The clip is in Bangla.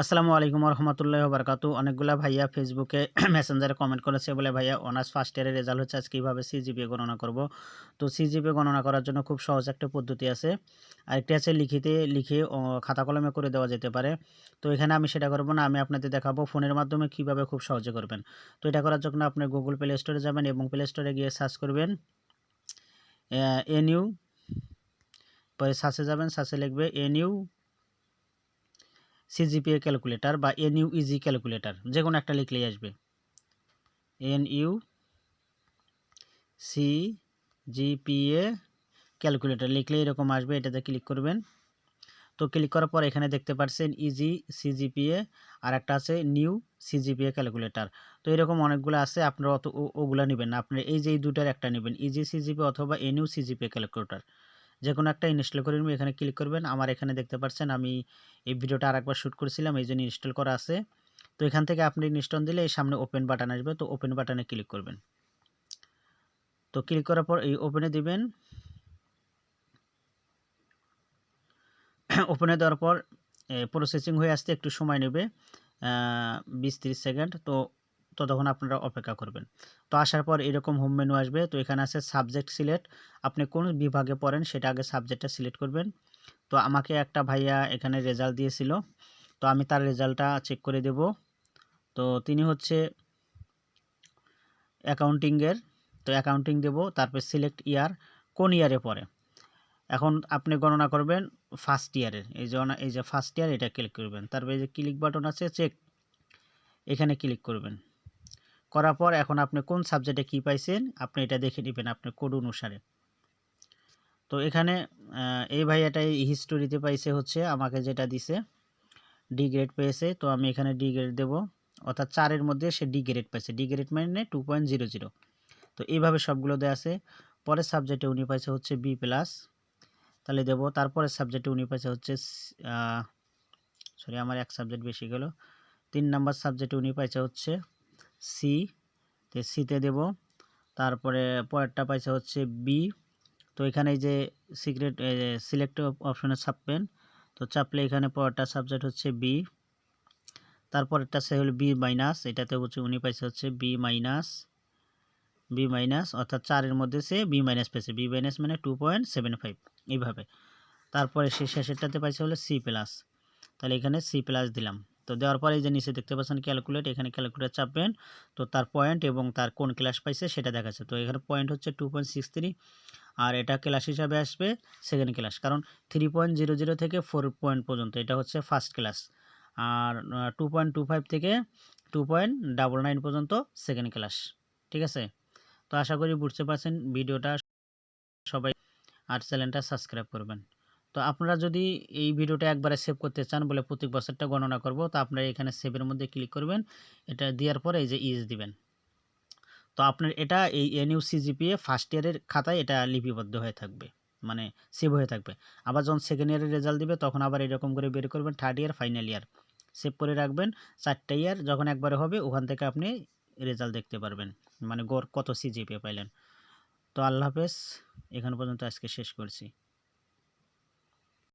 আসসালামু আলাইকুম রহমতুল্লাহ বারকাতু অনেকগুলা ভাইয়া ফেসবুকে মেসেঞ্জারে কমেন্ট করেছে বলে, ভাইয়া অনার্স ফার্স্ট ইয়ারের রেজাল্ট হচ্ছে, আজকে কীভাবে সিজিপিএ গণনা করব। তো সিজিপিএ গণনা করার জন্য খুব সহজ একটা পদ্ধতি আছে। আরেকটি আছে লিখিতে, লিখে খাতা কলমে করে দেওয়া যেতে পারে। তো এখানে আমি সেটা করব না, আমি আপনাদের দেখাবো ফোনের মাধ্যমে কীভাবে খুব সহজে করবেন। তো এটা করার জন্য আপনি গুগল প্লে স্টোরে যাবেন এবং প্লে স্টোরে গিয়ে সার্চ করবেন এন ইউ পরে সার্চে যাবেন সার্চে লিখবে এন ইউ সিজিপিএ ক্যালকুলেটর বা এন ইউ ইজি ক্যালকুলেটর যে কোনো একটা লিখলেই আসবে। N U C GPA calculator লিখলে এরকম আসবে, এটাতে ক্লিক করবেন। তো ক্লিক করার পর এখানে দেখতে পাচ্ছেন ইজি সিজিপিএ আর একটা আছে নিউ সিজিপিএ ক্যালকুলেটর তো এরকম অনেকগুলো আছে, আপনারা অত ওগুলা নেবেন না। আপনারা এই যে এই দুটার একটা নেবেন ইজি সিজিপি অথবা এন ইউ সিজিপিএ ক্যালকুলেটর যে কোনো একটা ইনস্টল করে নেবেন, এখানে ক্লিক করবেন। আমার এখানে দেখতে পাচ্ছেন আমি এই ভিডিওটা আরেকবার শ্যুট করেছিলাম, এই জন্য ইনস্টল করা আছে। তো এখান থেকে আপনি ইনস্টল দিলে এই সামনে ওপেন বাটন আসবে, তো ওপেন বাটনে ক্লিক করবেন। তো ক্লিক করার পর এই ওপেনে দিবেন। ওপেনে দেওয়ার পর প্রসেসিং হয়ে আসতে একটু সময় নেবে বিশ তিরিশ সেকেন্ড তো ততক্ষণ আপনারা অপেক্ষা করবেন। তো আসার পর এরকম হোম মেনু আসবে। তো এখানে আছে সাবজেক্ট সিলেক্ট আপনি কোন বিভাগে পড়েন সেটা আগে সাবজেক্টটা সিলেক্ট করবেন। তো আমাকে একটা ভাইয়া এখানে রেজাল্ট দিয়েছিল। তো আমি তার রেজাল্টটা চেক করে দেব। তো তিনি হচ্ছে অ্যাকাউন্টিংয়ের তো অ্যাকাউন্টিং দেব। তারপর সিলেক্ট ইয়ার কোন ইয়ারে পড়ে। এখন আপনি গণনা করবেন ফার্স্ট ইয়ারের এই যে এই যে ফার্স্ট ইয়ার এটা ক্লিক করবেন। তারপরে এই যে ক্লিক বাটন আছে চেক এখানে ক্লিক করবেন। করার পর এখন আপনি কোন সাবজেক্টে কি পাইছেন, আপনি এটা দেখে নেবেন আপনার কোড অনুসারে। তো এখানে এই ভাইয়াটা এই হিস্টোরিতে পাইছে হচ্ছে, আমাকে যেটা দিছে ডি গ্রেড পেয়েছে, তো আমি এখানে ডি গ্রেড দেবো। অর্থাৎ চারের মধ্যে সে ডি গ্রেড পাইছে। ডি গ্রেড মানে টু পয়েন্ট জিরো জিরো তো এইভাবে সবগুলো দেওয়া আছে। পরের সাবজেক্টে উনি পাইছে হচ্ছে বি প্লাস তাহলে দেবো, তারপরের সাবজেক্টে উনি পাইছে হচ্ছে সরি আমার এক সাবজেক্ট বেশি গেল। তিন নাম্বার সাবজেক্টে উনি পাইছে হচ্ছে সি তো সিতে দেব। তারপরে পরেরটা পাইছে হচ্ছে বি তো এখানে যে সিক্রেট সিলেক্ট অপশনে চাপবেন তো চাপলে এখানে পরেরটা সাবজেক্ট হচ্ছে বি তারপরেরটা সে হলো বি মাইনাস এটাতে হচ্ছে উনি পাইছে হচ্ছে বি মাইনাস বি মাইনাস অর্থাৎ চারের মধ্যে সে বি মাইনাস পেয়েছে। বি মাইনাস মানে টু পয়েন্ট সেভেন ফাইভ এইভাবে। তারপরে সে শেষেরটাতে পাইছে হলো সি প্লাস তাহলে এখানে সি প্লাস দিলাম। তো দেওয়ার পরে যে নিচে দেখতে পাচ্ছেন ক্যালকুলেট এখানে ক্যালকুলেট চাপবেন। তো তার পয়েন্ট এবং তার কোন ক্লাস পাইছে সেটা দেখাচ্ছে। তো এখানে পয়েন্ট হচ্ছে টু আর এটা ক্লাস হিসাবে আসবে সেকেন্ড ক্লাস কারণ থ্রি পয়েন্ট জিরো জিরো থেকে ফোর পয়েন্ট পর্যন্ত, এটা হচ্ছে ফার্স্ট ক্লাস আর টু পয়েন্ট টু ফাইভ থেকে টু পয়েন্ট ডাবল নাইন পর্যন্ত সেকেন্ড ক্লাস ঠিক আছে? তো আশা করি বুঝতে পারছেন, ভিডিওটা সবাই আর চ্যানেলটা সাবস্ক্রাইব করবেন। তো আপনারা যদি এই ভিডিওটা একবারে সেভ করতে চান বলে প্রতি বছরটা গণনা করব, তো আপনারা এখানে সেভের মধ্যে ক্লিক করবেন। এটা দেওয়ার পরে এই যে ইজ দিবেন। তো আপনার এটা এই এনইউ সিজিপিএ ফার্স্ট ইয়ারের খাতায় এটা লিপিবদ্ধ হয়ে থাকবে মানে সেভ হয়ে থাকবে। আবার যখন সেকেন্ড ইয়ারের রেজাল্ট দিবে, তখন আবার এরকম করে বের করবেন third year final year save করে রাখবেন। চারটে ইয়ার যখন একবারে হবে, ওখান থেকে আপনি রেজাল্ট দেখতে পারবেন মানে গড় কত সিজিপিএ পাইলেন। তো আল্লাহ হাফেজ, এখান পর্যন্ত আজকে শেষ করছি।